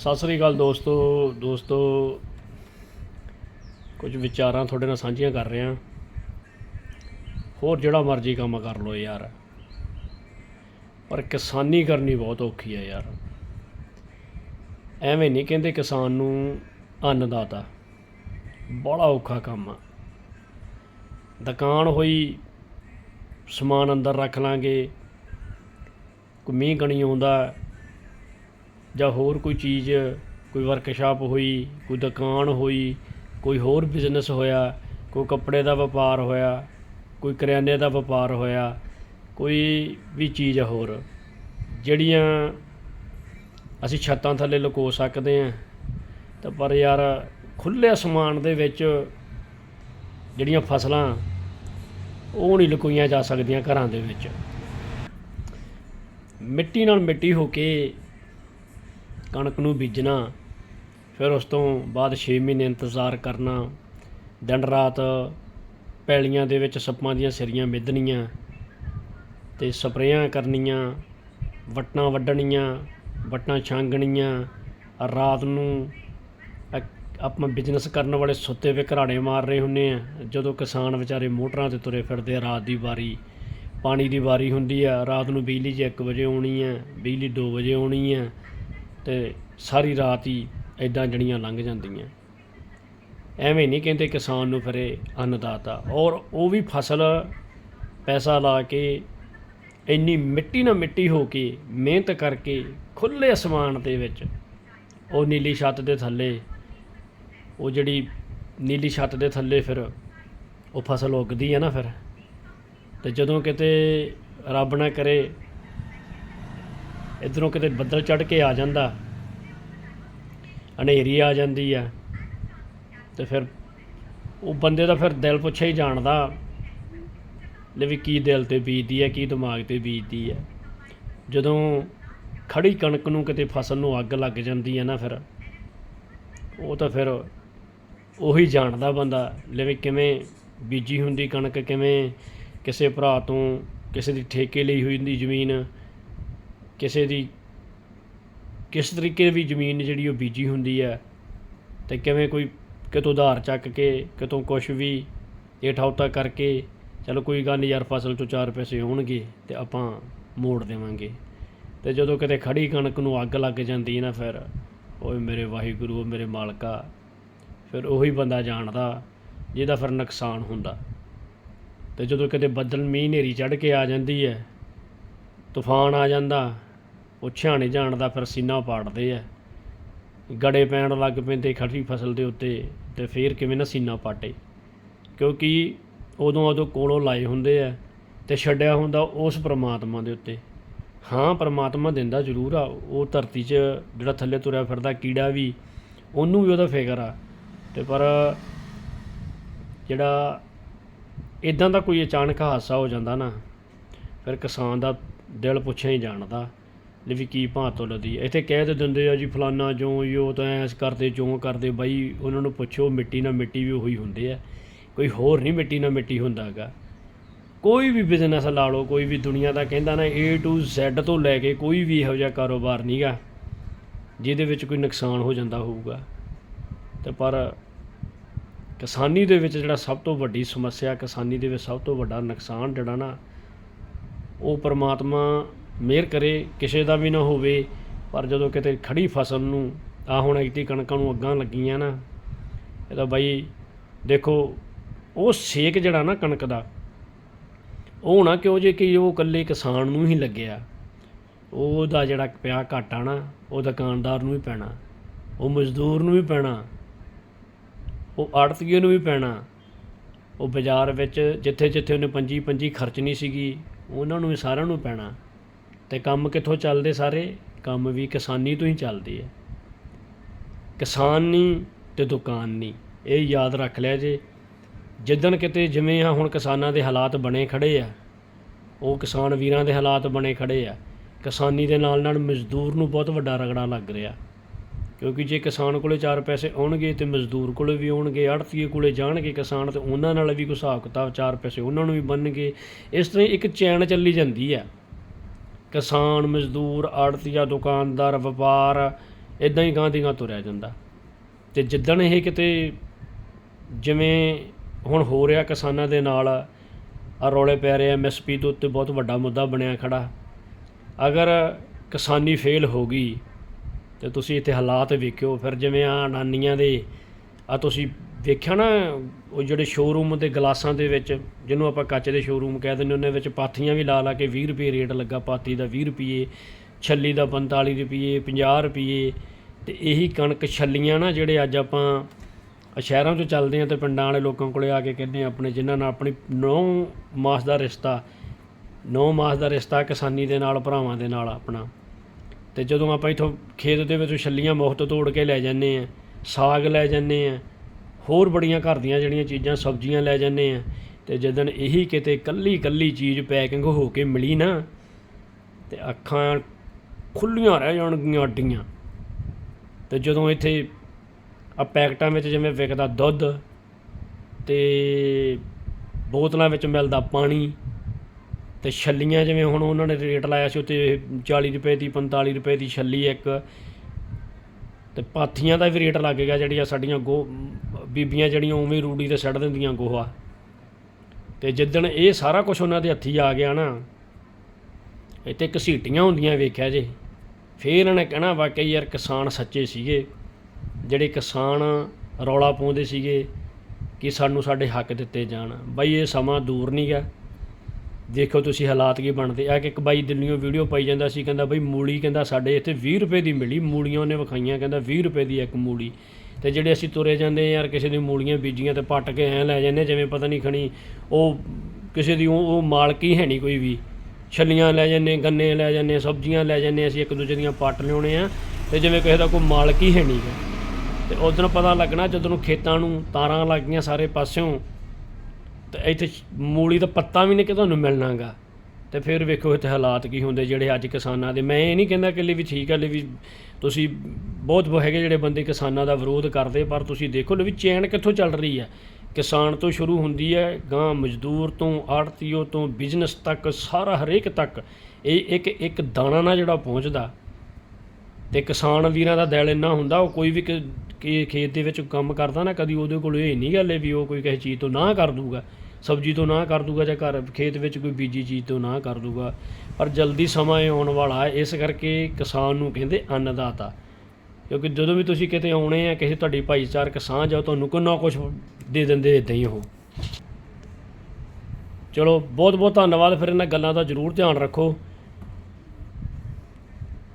ਸਤਿ ਸ੍ਰੀ ਅਕਾਲ ਦੋਸਤੋ ਦੋਸਤੋ। ਕੁਝ ਵਿਚਾਰਾਂ ਤੁਹਾਡੇ ਨਾਲ ਸਾਂਝੀਆਂ ਕਰ ਰਿਹਾ। ਹੋਰ ਜਿਹੜਾ ਮਰਜ਼ੀ ਕੰਮ ਕਰ ਲਓ ਯਾਰ। ਪਰ ਕਿਸਾਨੀ ਕਰਨੀ ਬਹੁਤ ਔਖੀ ਹੈ ਯਾਰ। ਐਵੇਂ ਨਹੀਂ ਕਹਿੰਦੇ ਕਿਸਾਨ ਨੂੰ ਅੰਨਦਾਤਾ। ਬੜਾ ਔਖਾ ਕੰਮ ਆ। ਦੁਕਾਨ ਹੋਈ, ਸਮਾਨ ਅੰਦਰ ਰੱਖ ਲਾਂਗੇ। ਕੋਈ ਮੀਂਹ ਕਣੀ ਆਉਂਦਾ ਜਾਂ ਹੋਰ ਕੋਈ ਚੀਜ਼, ਕੋਈ ਵਰਕਸ਼ਾਪ ਹੋਈ, ਕੋਈ ਦੁਕਾਨ ਹੋਈ, ਕੋਈ ਹੋਰ ਬਿਜ਼ਨਸ ਹੋਇਆ, ਕੋਈ ਕੱਪੜੇ ਦਾ ਵਪਾਰ ਹੋਇਆ, ਕੋਈ ਕਰਿਆਨੇ ਦਾ ਵਪਾਰ ਹੋਇਆ, ਕੋਈ ਵੀ ਚੀਜ਼ ਹੋਰ, ਜਿਹੜੀਆਂ ਅਸੀਂ ਛੱਤਾਂ ਥੱਲੇ ਲੁਕੋ ਸਕਦੇ ਹਾਂ, ਤਾਂ ਪਰ ਯਾਰ ਖੁੱਲ੍ਹੇ ਅਸਮਾਨ ਦੇ ਵਿੱਚ ਜਿਹੜੀਆਂ ਫਸਲਾਂ, ਉਹ ਨਹੀਂ ਲੁਕੋਈਆਂ ਜਾ ਸਕਦੀਆਂ ਘਰਾਂ ਦੇ ਵਿੱਚ। ਮਿੱਟੀ ਨਾਲ ਮਿੱਟੀ ਹੋ ਕੇ ਕਣਕ ਨੂੰ ਬੀਜਣਾ, ਫਿਰ ਉਸ ਤੋਂ ਬਾਅਦ 6 ਮਹੀਨੇ ਇੰਤਜ਼ਾਰ ਕਰਨਾ, ਦਿਨ ਰਾਤ ਪੈਲੀਆਂ ਦੇ ਵਿੱਚ ਸੱਪਾਂ ਦੀਆਂ ਸਿਰੀਆਂ ਮਿੱਧਣੀਆਂ ਤੇ ਸਪਰੇਆਂ ਕਰਨੀਆਂ, ਵਟਾਂ ਵੱਢਣੀਆਂ, ਵਟਾਂ ਛਾਂਗਣੀਆਂ, ਰਾਤ ਨੂੰ ਆਪਾਂ ਬਿਜ਼ਨਸ ਕਰਨ ਵਾਲੇ ਸੁੱਤੇ ਵੇ ਘਰਾੜੇ ਮਾਰ ਰਹੇ ਹੁੰਨੇ ਆ, ਜਦੋਂ ਕਿਸਾਨ ਵਿਚਾਰੇ ਮੋਟਰਾਂ ਤੇ ਤੁਰੇ ਫਿਰਦੇ ਆ, ਰਾਤ ਦੀ ਵਾਰੀ, ਪਾਣੀ ਦੀ ਵਾਰੀ ਹੁੰਦੀ ਆ, ਰਾਤ ਨੂੰ ਬਿਜਲੀ ਜੇ 1 ਵਜੇ ਆਉਣੀ ਆ, ਬਿਜਲੀ 2 ਵਜੇ ਆਉਣੀ ਆ ਤੇ ਸਾਰੀ ਰਾਤ ਹੀ ਐਦਾਂ ਜਿਹੜੀਆਂ ਲੰਘ ਜਾਂਦੀਆਂ। ਐਵੇਂ ਨਹੀਂ ਕਹਿੰਦੇ ਕਿਸਾਨ ਨੂੰ ਫਿਰ ਇਹ ਅੰਨਦਾਤਾ। ਔਰ ਉਹ ਵੀ ਫਸਲ ਪੈਸਾ ਲਾ ਕੇ ਇੰਨੀ ਮਿੱਟੀ ਨਾਲ ਮਿੱਟੀ ਹੋ ਕੇ ਮਿਹਨਤ ਕਰਕੇ ਖੁੱਲੇ ਅਸਮਾਨ ਦੇ ਵਿੱਚ ਉਹ ਨੀਲੀ ਛੱਤ ਦੇ ਥੱਲੇ, ਉਹ ਜਿਹੜੀ ਨੀਲੀ ਛੱਤ ਦੇ ਥੱਲੇ ਫਿਰ ਉਹ ਫਸਲ ਉੱਗਦੀ ਹੈ ਨਾ ਫਿਰ। ਤੇ ਜਦੋਂ ਕਿਤੇ ਰੱਬ ਨਾ ਕਰੇ ਇਧਰੋਂ ਕਿਤੇ ਬੱਦਲ ਚੜ ਕੇ ਆ ਜਾਂਦਾ। ਹਨੇਰੀ ਆ ਜਾਂਦੀ ਆ। ਤੇ ਫਿਰ ਉਹ ਬੰਦੇ ਦਾ ਫਿਰ ਦਿਲ ਪੁੱਛੇ ਹੀ ਜਾਣਦਾ ਲੈ ਵੀ ਕੀ ਦਿਲ ਤੇ ਬੀਜਦੀ ਹੈ ਕੀ ਦਿਮਾਗ ਤੇ ਬੀਜਦੀ ਹੈ ਜਦੋਂ ਖੜੀ ਕਣਕ ਨੂੰ ਕਿਤੇ ਫਸਲ ਨੂੰ ਅੱਗ ਲੱਗ ਜਾਂਦੀ ਹੈ ਨਾ ਫਿਰ, ਉਹ ਤਾਂ ਫਿਰ ਉਹੀ ਜਾਣਦਾ ਬੰਦਾ ਲੈ ਵੀ ਕਿਵੇਂ ਬੀਜੀ ਹੁੰਦੀ ਕਣਕ, ਕਿਵੇਂ ਕਿਸੇ ਭਰਾ ਤੋਂ ਕਿਸੇ ਦੀ ਠੇਕੇ ਲਈ ਹੋਈ ਹੁੰਦੀ ਜ਼ਮੀਨ ਕਿਸੇ ਦੀ ਕਿਸ ਤਰੀਕੇ ਦੀ ਜ਼ਮੀਨ ਜਿਹੜੀ ਉਹ ਬੀਜੀ ਹੁੰਦੀ ਹੈ ਤੇ ਕਿਵੇਂ ਕੋਈ ਕਿਤੋਂ ਉਧਾਰ ਚੱਕ ਕੇ, ਕਿਤੋਂ ਕੁਛ ਵੀ ਇਹ ਠੌਤਾ ਕਰਕੇ ਚਲੋ ਕੋਈ ਗੱਲ ਨਹੀਂ ਯਾਰ ਫਸਲ ਚੋਂ ਚਾਰ ਪੈਸੇ ਹੋਣਗੇ ਤੇ ਆਪਾਂ ਮੋੜ ਦੇਵਾਂਗੇ। ਤੇ ਜਦੋਂ ਕਿਤੇ ਖੜੀ ਕਣਕ ਨੂੰ ਅੱਗ ਲੱਗ ਜਾਂਦੀ ਹੈ ਨਾ ਫਿਰ, ਓਏ ਮੇਰੇ ਵਾਹਿਗੁਰੂ ਓ ਮੇਰੇ ਮਾਲਕਾ, ਫਿਰ ਉਹੀ ਬੰਦਾ ਜਾਣਦਾ ਜਿਹਦਾ ਫਿਰ ਨੁਕਸਾਨ ਹੁੰਦਾ। ਤੇ ਜਦੋਂ ਕਿਤੇ ਬੱਦਲ ਮੀਂਹ ਹਨੇਰੀ ਚੜ੍ਹ ਕੇ ਆ ਜਾਂਦੀ ਹੈ, ਤੂਫਾਨ ਆ ਜਾਂਦਾ ਪੁੱਛਿਆ ਨਹੀਂ ਜਾਣਦਾ ਫਿਰ ਸੀਨਾ ਪਾੜਦੇ ਆ। ਗੜੇ ਪੈਣ ਲੱਗ ਪੈਂਦੇ ਖੜੀ ਫਸਲ ਦੇ ਉੱਤੇ ਤੇ ਫੇਰ ਕਿਵੇਂ ਨਾ ਸੀਨਾ ਪਾਟੇ। ਕਿਉਂਕਿ ਉਦੋਂ ਉਦੋਂ ਕੋਲੋਂ ਲਾਏ ਹੁੰਦੇ ਆ ਤੇ ਛੱਡਿਆ ਹੁੰਦਾ ਉਸ ਪ੍ਰਮਾਤਮਾ ਦੇ ਉੱਤੇ। ਹਾਂ, ਪ੍ਰਮਾਤਮਾ ਦਿੰਦਾ ਜ਼ਰੂਰ ਆ, ਉਹ ਧਰਤੀ 'ਚ ਜਿਹੜਾ ਥੱਲੇ ਤੁਰਿਆ ਫਿਰਦਾ ਕੀੜਾ ਵੀ, ਉਹਨੂੰ ਵੀ ਉਹਦਾ ਫਿਕਰ ਆ। ਤੇ ਪਰ ਜਿਹੜਾ ਇਦਾਂ ਦਾ ਕੋਈ ਅਚਾਨਕ ਹਾਦਸਾ ਹੋ ਜਾਂਦਾ ਨਾ, ਫਿਰ ਕਿਸਾਨ ਦਾ ਦਿਲ ਪੁੱਛਿਆ ਹੀ ਜਾਣਦਾ ਲੈ ਵੀ ਕੀ ਭਾਂ ਤੋਂ ਲਦੀ ਇੱਥੇ ਕਹਿ ਤੇ ਦਿੰਦੇ ਆ ਜੀ, ਫਲਾਨਾ ਜੋ ਯੋ ਤਾਂ ਐਸ ਕਰਦੇ ਜੋ ਕਰਦੇ, ਬਾਈ ਉਹਨਾਂ ਨੂੰ ਪੁੱਛੋ, ਮਿੱਟੀ ਨਾਲ ਮਿੱਟੀ ਵੀ ਉਹੀ ਹੁੰਦੇ ਆ। ਕੋਈ ਹੋਰ ਨਹੀਂ ਮਿੱਟੀ ਨਾਲ ਮਿੱਟੀ ਹੁੰਦਾ ਹੈਗਾ ਕੋਈ ਵੀ ਬਿਜ਼ਨਸ ਲਾ ਲਓ, ਕੋਈ ਵੀ ਦੁਨੀਆ ਦਾ ਕਹਿੰਦਾ ਨਾ, A to Z ਤੋਂ ਲੈ ਕੇ ਕੋਈ ਵੀ ਇਹੋ ਜਿਹਾ ਕਾਰੋਬਾਰ ਨਹੀਂਗਾ ਜਿਹਦੇ ਵਿੱਚ ਕੋਈ ਨੁਕਸਾਨ ਹੋ ਜਾਂਦਾ ਹੋਊਗਾ। ਤੇ ਪਰ ਕਿਸਾਨੀ ਦੇ ਵਿੱਚ ਜਿਹੜਾ ਸਭ ਤੋਂ ਵੱਡੀ ਸਮੱਸਿਆ, ਕਿਸਾਨੀ ਦੇ ਵਿੱਚ ਸਭ ਤੋਂ ਵੱਡਾ ਨੁਕਸਾਨ ਜਿਹੜਾ ਨਾ, ਉਹ ਪਰਮਾਤਮਾ ਮਿਹਰ ਕਰੇ, ਕਿਸੇ ਦਾ ਵੀ ਨਾ ਹੋਵੇ, ਪਰ ਜਦੋਂ ਕਿਤੇ ਖੜੀ ਫਸਲ ਨੂੰ ਆ ਹੁਣ ਐਤੀ ਕਣਕਾਂ ਨੂੰ ਅੱਗਾਂ ਲੱਗੀਆਂ ਨਾ, ਇਹ ਤਾਂ ਬਾਈ ਦੇਖੋ, ਉਹ ਸੇਕ ਜਿਹੜਾ ਨਾ ਕਣਕ ਦਾ, ਉਹ ਨਾ ਕਿਉਂ ਜੇ ਕਿ ਉਹ ਇਕੱਲੇ ਕਿਸਾਨ ਨੂੰ ਹੀ ਲੱਗਿਆ, ਉਹਦਾ ਜਿਹੜਾ ਪਿਆ ਘਾਟਾ ਨਾ, ਉਹ ਦੁਕਾਨਦਾਰ ਨੂੰ ਵੀ ਪੈਣਾ, ਉਹ ਮਜ਼ਦੂਰ ਨੂੰ ਵੀ ਪੈਣਾ, ਉਹ ਆੜਤੀਏ ਨੂੰ ਵੀ ਪੈਣਾ, ਉਹ ਬਾਜ਼ਾਰ ਵਿੱਚ ਜਿੱਥੇ ਜਿੱਥੇ ਉਹਨੇ ਪੰਜੀ ਪੰਜੀ ਖਰਚਣੀ ਸੀਗੀ, ਉਹਨਾਂ ਨੂੰ ਵੀ ਸਾਰਿਆਂ ਨੂੰ ਪੈਣਾ। ਤੇ ਕੰਮ ਕਿੱਥੋਂ ਚੱਲਦੇ ਸਾਰੇ? ਕੰਮ ਵੀ ਕਿਸਾਨੀ ਤੋਂ ਹੀ ਚੱਲਦੇ ਆ। ਕਿਸਾਨ ਨਹੀਂ ਤੇ ਦੁਕਾਨ ਨਹੀਂ ਇਹ ਯਾਦ ਰੱਖ ਲਿਆ ਜੇ। ਜਿੱਦਣ ਕਿਤੇ ਜਿਵੇਂ ਆ ਹੁਣ ਕਿਸਾਨਾਂ ਦੇ ਹਾਲਾਤ ਬਣੇ ਖੜੇ ਆ, ਉਹ ਕਿਸਾਨ ਵੀਰਾਂ ਦੇ ਹਾਲਾਤ ਬਣੇ ਖੜੇ ਆ। ਕਿਸਾਨੀ ਦੇ ਨਾਲ ਨਾਲ ਮਜ਼ਦੂਰ ਨੂੰ ਬਹੁਤ ਵੱਡਾ ਰਗੜਾ ਲੱਗ ਰਿਹਾ। ਕਿਉਂਕਿ ਜੇ ਕਿਸਾਨ ਕੋਲੇ ਚਾਰ ਪੈਸੇ ਆਉਣਗੇ ਤੇ ਮਜ਼ਦੂਰ ਕੋਲੇ ਵੀ ਆਉਣਗੇ, ਆੜਤੀਏ ਕੋਲੇ ਜਾਣਗੇ ਕਿਸਾਨ ਤੇ ਉਹਨਾਂ ਨਾਲ ਵੀ ਕੋਈ ਹਿਸਾਬ ਕਿਤਾਬ ਚਾਰ ਪੈਸੇ ਉਹਨਾਂ ਨੂੰ ਵੀ ਬਣਨਗੇ। ਇਸ ਤਰ੍ਹਾਂ ਇੱਕ ਚੈਨ ਚੱਲੀ ਜਾਂਦੀ ਆ। ਕਿਸਾਨ, ਮਜ਼ਦੂਰ, ਆੜਤੀਆ, ਦੁਕਾਨਦਾਰ, ਵਪਾਰ ਇਦਾਂ ਹੀ ਗਾਂ ਦੀ ਗਾਂ ਤੁਰਿਆ ਜਾਂਦਾ। ਤੇ ਜਿੱਦਣ ਇਹ ਕਿਤੇ ਜਿਵੇਂ ਹੁਣ ਹੋ ਰਿਹਾ ਕਿਸਾਨਾਂ ਦੇ ਨਾਲ ਆ ਰੌਲੇ ਪੈ ਰਹੇ ਐਮਐਸਪੀ ਦੇ ਉੱਤੇ ਬਹੁਤ ਵੱਡਾ ਮੁੱਦਾ ਬਣਿਆ ਖੜਾ। ਅਗਰ ਕਿਸਾਨੀ ਫੇਲ ਹੋ ਗਈ ਤੇ ਤੁਸੀਂ ਇੱਥੇ ਹਾਲਾਤ ਵੇਖਿਓ, ਫਿਰ ਜਿਵੇਂ ਆ ਨਾਨੀਆਂ ਦੇ ਆ ਤੁਸੀਂ ਵੇਖਿਆ ਨਾ, ਉਹ ਜਿਹੜੇ ਸ਼ੋਰੂਮ ਦੇ ਗਲਾਸਾਂ ਦੇ ਵਿੱਚ, ਜਿਹਨੂੰ ਆਪਾਂ ਕੱਚ ਦੇ ਸ਼ੋਰੂਮ ਕਹਿ ਦਿੰਦੇ ਉਹਨੇ ਵਿੱਚ ਪਾਥੀਆਂ ਵੀ ਲਾ ਲਾ ਕੇ 20 ਰੁਪਏ ਰੇਟ ਲੱਗਾ ਪਾਥੀ ਦਾ 20 ਰੁਪਏ, ਛੱਲੀ ਦਾ 45 ਰੁਪਏ 50 ਰੁਪਏ। ਤੇ ਇਹੀ ਕਣਕ ਛੱਲੀਆਂ ਨਾ ਜਿਹੜੇ ਅੱਜ ਆਪਾਂ ਸ਼ਹਿਰਾਂ 'ਚੋਂ ਚੱਲਦੇ ਆ ਤੇ ਪਿੰਡਾਂ ਵਾਲੇ ਲੋਕਾਂ ਕੋਲੇ ਆ ਕੇ ਕਹਿੰਦੇ ਆ ਆਪਣੇ, ਜਿਨ੍ਹਾਂ ਨਾਲ ਆਪਣੀ ਨੌ ਮਾਸ ਦਾ ਰਿਸ਼ਤਾ, ਨੌ ਮਾਸ ਦਾ ਰਿਸ਼ਤਾ ਕਿਸਾਨੀ ਦੇ ਨਾਲ, ਭਰਾਵਾਂ ਦੇ ਨਾਲ ਆਪਣਾ। ਤੇ ਜਦੋਂ ਆਪਾਂ ਇਥੋਂ ਖੇਤ ਦੇ ਵਿੱਚੋਂ ਛੱਲੀਆਂ ਮੁਫਤ ਤੋੜ ਕੇ ਲੈ ਜਾਂਦੇ ਆ ਸਾਗ ਲੈ ਜਾਂਦੇ ਆ ਹੋਰ ਬੜੀਆਂ ਘਰ ਦੀਆਂ ਜਿਹੜੀਆਂ ਚੀਜ਼ਾਂ ਸਬਜ਼ੀਆਂ ਲੈ ਜਾਂਦੇ ਆ ਤੇ ਜਦੋਂ ਇਹੀ ਕਿਤੇ ਕੱਲੀ ਕੱਲੀ ਚੀਜ਼ ਪੈਕਿੰਗ ਹੋ ਕੇ ਮਿਲੀ ਨਾ ਤੇ ਅੱਖਾਂ ਖੁੱਲੀਆਂ ਰਹਿ ਜਾਣਗੀਆਂ ਅੱਡੀਆਂ। ਤੇ ਜਦੋਂ ਇੱਥੇ ਆ ਪੈਕਟਾਂ ਵਿੱਚ ਜਿਵੇਂ ਵਿਕਦਾ ਦੁੱਧ ਤੇ ਬੋਤਲਾਂ ਵਿੱਚ ਮਿਲਦਾ ਪਾਣੀ ਤੇ ਛੱਲੀਆਂ ਜਿਵੇਂ ਹੁਣ ਉਹਨਾਂ ਨੇ ਰੇਟ ਲਾਇਆ ਸੀ ਉੱਤੇ 40 ਰੁਪਏ ਦੀ 45 ਰੁਪਏ ਦੀ ਛੱਲੀ ਇੱਕ ਤੇ ਪਾਥੀਆਂ ਦਾ ਵੀ ਰੇਟ ਲੱਗ ਗਿਆ ਜਿਹੜੀਆਂ ਸਾਡੀਆਂ ਗੋ ਬੀਬੀਆਂ ਜਿਹੜੀਆਂ ਉਵੇਂ ਰੂੜੀ ਤੇ ਸੱਟ ਦਿੰਦੀਆਂ ਗੋਹਾ। ਤੇ ਜਿੱਦਣ ਇਹ ਸਾਰਾ ਕੁਝ ਉਹਨਾਂ ਦੇ ਹੱਥੀ ਆ ਗਿਆ ਨਾ, ਇੱਥੇ ਘਸੀਟੀਆਂ ਹੁੰਦੀਆਂ ਵੇਖਿਆ ਜੇ। ਫੇਰ ਇਹਨਾਂ ਨੇ ਕਹਿਣਾ ਵਾਕਈ ਯਾਰ ਕਿਸਾਨ ਸੱਚੇ ਸੀਗੇ, ਜਿਹੜੇ ਕਿਸਾਨ ਰੌਲਾ ਪਾਉਂਦੇ ਸੀਗੇ ਕਿ ਸਾਨੂੰ ਸਾਡੇ ਹੱਕ ਦਿੱਤੇ ਜਾਣ। ਬਈ ਇਹ ਸਮਾਂ ਦੂਰ ਨਹੀਂ ਗਿਆ ਦੇਖੋ ਤੁਸੀਂ ਹਾਲਾਤ ਕੀ ਬਣਦੇ। ਆ ਕਿ ਇੱਕ ਬਾਈ ਦਿੱਲੀੋਂ ਵੀਡੀਓ ਪਾਈ ਜਾਂਦਾ ਸੀ, ਕਹਿੰਦਾ ਬਈ ਮੂਲੀ, ਕਹਿੰਦਾ ਸਾਡੇ ਇੱਥੇ 20 ਰੁਪਏ ਦੀ ਮਿਲੀ, ਮੂਲੀਆਂ ਉਹਨੇ ਵਿਖਾਈਆਂ, ਕਹਿੰਦਾ 20 ਰੁਪਏ ਦੀ ਇੱਕ ਮੂਲੀ। ਤੇ ਜਿਹੜੇ ਅਸੀਂ ਤੁਰੇ ਜਾਂਦੇ ਯਾਰ, ਕਿਸੇ ਦੀ ਮੂਲੀਆਂ ਬੀਜੀਆਂ ਤੇ ਪੱਟ ਕੇ ਐਂ ਲੈ ਜਾਂਦੇ ਜਿਵੇਂ ਪਤਾ ਨਹੀਂ ਖਣੀ ਉਹ ਕਿਸੇ ਦੀ ਉਹ ਮਾਲਕੀ ਹੈ ਨਹੀਂ ਕੋਈ ਵੀ। ਛੱਲੀਆਂ ਲੈ ਜਾਂਦੇ ਗੰਨੇ ਲੈ ਜਾਂਦੇ ਸਬਜ਼ੀਆਂ ਲੈ ਜਾਂਦੇ ਅਸੀਂ ਇੱਕ ਦੂਜੇ ਦੀਆਂ ਪੱਟ ਲਿਆਉਣੇ ਆ ਤੇ ਜਿਵੇਂ ਕਿਸੇ ਦਾ ਕੋਈ ਮਾਲਕੀ ਹੈ ਨਹੀਂ ਤੇ ਉਦੋਂ ਪਤਾ ਲੱਗਣਾ ਜਦੋਂ ਖੇਤਾਂ ਨੂੰ ਤਾਰਾਂ ਲੱਗ ਗਈਆਂ ਸਾਰੇ ਪਾਸਿਓਂ ਤੇ ਇੱਥੇ ਮੂਲੀ ਦਾ ਪੱਤਾ ਵੀ ਨਹੀਂ ਕਿ ਤੁਹਾਨੂੰ ਮਿਲਣਾਗਾ। ਤੇ ਫਿਰ ਵੇਖੋ ਇੱਥੇ ਹਾਲਾਤ ਕੀ ਹੁੰਦੇ ਜਿਹੜੇ ਅੱਜ ਕਿਸਾਨਾਂ ਦੇ। ਮੈਂ ਇਹ ਨਹੀਂ ਕਹਿੰਦਾ ਕਿ ਲਈ ਵੀ ਠੀਕ ਹੈ ਲਈ ਵੀ ਤੁਸੀਂ ਬਹੁਤ ਬਹੁਤ ਹੈਗੇ ਜਿਹੜੇ ਬੰਦੇ ਕਿਸਾਨਾਂ ਦਾ ਵਿਰੋਧ ਕਰਦੇ, ਪਰ ਤੁਸੀਂ ਦੇਖੋ ਲਈ ਵੀ ਚੈਨ ਕਿੱਥੋਂ ਚੱਲ ਰਹੀ ਹੈ ਕਿਸਾਨ ਤੋਂ ਸ਼ੁਰੂ ਹੁੰਦੀ ਹੈ ਗਾਂ ਮਜ਼ਦੂਰ ਤੋਂ, ਆੜਤੀਓ ਤੋਂ, ਬਿਜ਼ਨਸ ਤੱਕ, ਸਾਰਾ ਹਰੇਕ ਤੱਕ ਇਹ ਇੱਕ ਇੱਕ ਦਾਣਾ ਨਾ ਜਿਹੜਾ ਪਹੁੰਚਦਾ। ਤੇ ਕਿਸਾਨ ਵੀਰਾਂ ਦਾ ਦਿਲ ਇੰਨਾ ਹੁੰਦਾ, ਉਹ ਕੋਈ ਵੀ ਕਿ- ਕਿ, ਖੇਤ ਦੇ ਵਿੱਚ ਕੰਮ ਕਰਦਾ ਨਾ, ਕਦੀ ਉਹਦੇ ਕੋਲ ਇਹ ਨਹੀਂ ਗੱਲ ਹੈ ਵੀ ਉਹ ਕੋਈ ਕਿਸੇ ਚੀਜ਼ ਤੋਂ ਨਾ ਕਰ ਦੂਗਾ। ਸਬਜ਼ੀ ਤੋਂ ਨਾ ਕਰ ਦੂਗਾ ਜਾਂ ਘਰ ਖੇਤ ਵਿੱਚ ਕੋਈ ਬੀਜੀ ਚੀਜ਼ ਤੋਂ ਨਾ ਕਰ ਦੂਗਾ। ਪਰ ਜਲਦੀ ਸਮਾਂ ਆਉਣ ਵਾਲਾ ਹੈ, ਇਸ ਕਰਕੇ ਕਿਸਾਨ ਨੂੰ ਕਹਿੰਦੇ ਅੰਨਦਾਤਾ। ਕਿਉਂਕਿ ਜਦੋਂ ਵੀ ਤੁਸੀਂ ਕਿਤੇ ਆਉਣੇ ਆ, ਕਿਸੇ ਤੁਹਾਡੀ ਭਾਈਚਾਰਕ ਸਾਂਝ ਆ ਤੁਹਾਨੂੰ ਕੋਈ ਨਾ ਕੁਝ ਦੇ ਦਿੰਦੇ ਇਦਾਂ ਹੀ ਉਹ। ਚਲੋ ਬਹੁਤ ਬਹੁਤ ਧੰਨਵਾਦ। ਫਿਰ ਇਹਨਾਂ ਗੱਲਾਂ ਦਾ ਜ਼ਰੂਰ ਧਿਆਨ ਰੱਖੋ।